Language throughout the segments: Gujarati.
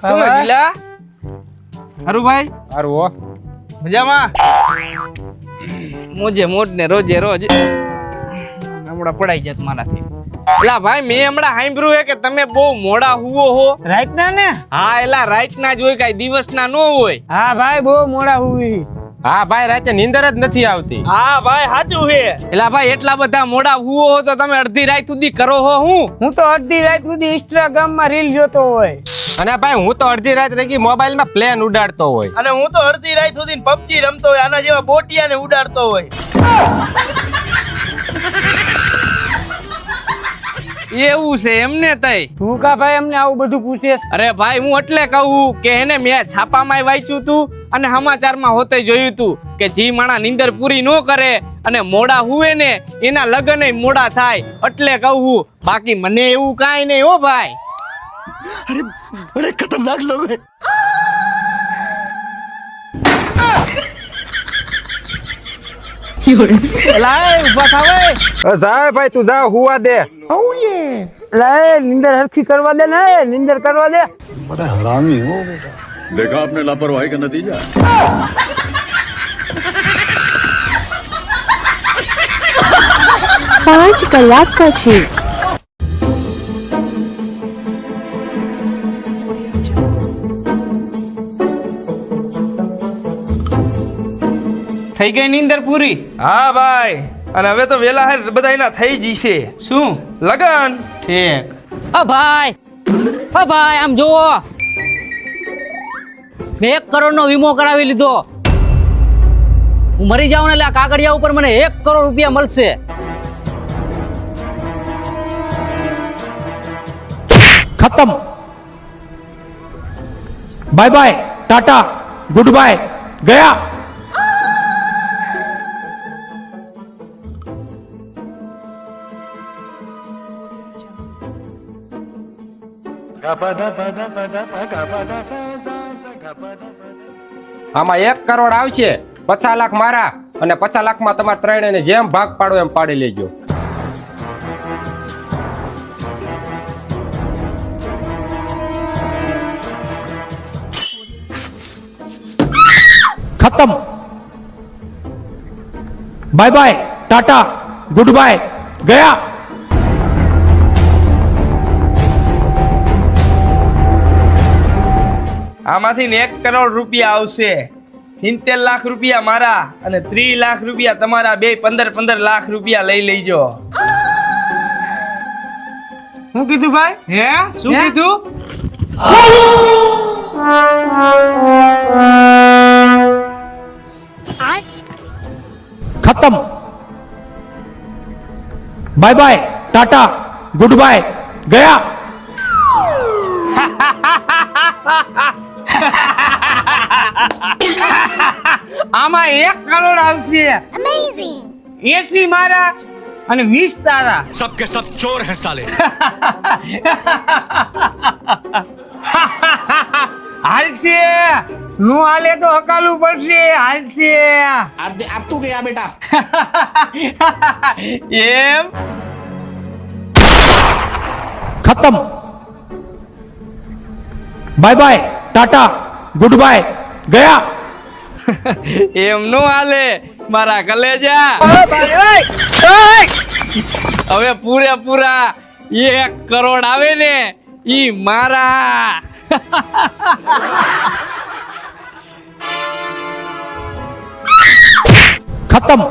શું હવે? ગીલા? હારું હો. મજામાં? મોજે મોજ ને રોજે રોજ. હમણાં પડાઈ જાત મારાથી. એલા ભાઈ મેં હમણાં સાંભળ્યું હે કે તમે બહુ મોડા હુવો હો. રાઈટ ના? ને હા એલા રાઈટ ના જ હોય કઈ દિવસ ના નો હોય. હા ભાઈ બહુ મોડા હુવી. હા ભાઈ રાતે નીંદર જ નથી આવતી. હા ભાઈ સાચું છે. એલા ભાઈ એટલા બધા મોડા હુવો હો તો તમે અડધી રાત સુધી કરો હો હું? હું તો અડધી રાત સુધી ઇન્સ્ટાગ્રામમાં રીલ જોતો હોય. અને ભાઈ હું તો અડધી રાત રહી મોબાઈલમાં પ્લેન ઉડાડતો હોય. અને હું તો અડધી રાત સુધી પબજી રમતો હોય આના જેવા બોટિયાને ઉડાડતો હોય. એવું છે એમને તઈ? તું કા ભાઈ એમને આવું બધું પૂછેસ અરે ભાઈ હું એટલે કહું કે એને મેં છાપામાં વાંચ્યું તું અને સમાચારમાં હોતે જોયું તું કે જી માણા નીંદર પૂરી ન કરે અને મોડા હુએ ને એના લગ્ન મોડા થાય. એટલે કહું બાકી મને એવું કાંઈ નહીં હો ભાઈ. લાય ઉભા થાવે જા ભાઈ તું જા હુવા દે લાય નિંદર હરખી કરવા દે ને નિંદર કરવા દે बड़ा हरामी हो बेटा देखा आपने लापरवाही का नतीजा પાંચ કલાક પછી થઈ ગઈ નીંદર પૂરી? હા ભાઈ. અને હવે તો વેલા હે બધા એના થઈ છે. શું? લગન. ઠીક. અ ભાઈ! અ ભાઈ આમ જોવો મેં એક કરોડ નો વીમો કરાવી લીધો. હું મરી જાઉં એટલે આ કાગળિયા ઉપર મને એક કરોડ રૂપિયા મળશે. ખતમ. Bye bye tata goodbye ગયા. આમાં એક કરોડ આવશે, પચાસ લાખ મારા અને પચાસ લાખમાં તમારે ત્રણે જેમ ભાગ પાડો એમ પાડી લેજો. ખતમ. Bye bye tata goodbye ગયા. આમાંથી એક કરોડ રૂપિયા આવશે. સિત્તેર લાખ રૂપિયા મારા અને ત્રીસ લાખ રૂપિયા તમારા બે પંદર પંદર લાખ રૂપિયા લઈ લેજો. શું કીધું ભાઈ? હે? શું કીધું? ખતમ. Bye bye tata goodbye ગયા. એક કરોડ આવશે અમેઝિંગ એસી મારા અને 20 તારા. સબ કે સબ ચોર હે સાલે હાલશે. નું હાલે તો હકાલું પડશે. હાલશે. આપ તું ગયા બેટા. એમ? ખતમ. Bye bye tata goodbye ગયા. એમ નો હાલે મારા કલેજા હવે પૂરેપૂરા એક કરોડ આવે ને ઈ મારા खत्म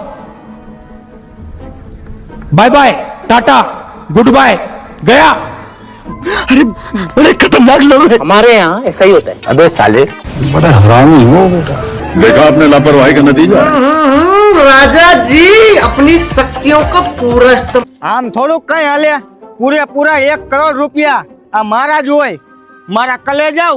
bye bye ta ta good bye गया अबे साले बड़ा हरामी हो बेटा देखा आपने लापरवाही का नतीजा આમ થોડુંક કઈ હાલે પૂરેપૂરા એક કરોડ રૂપિયા આ મારા જ હોય મારા કલે જાવ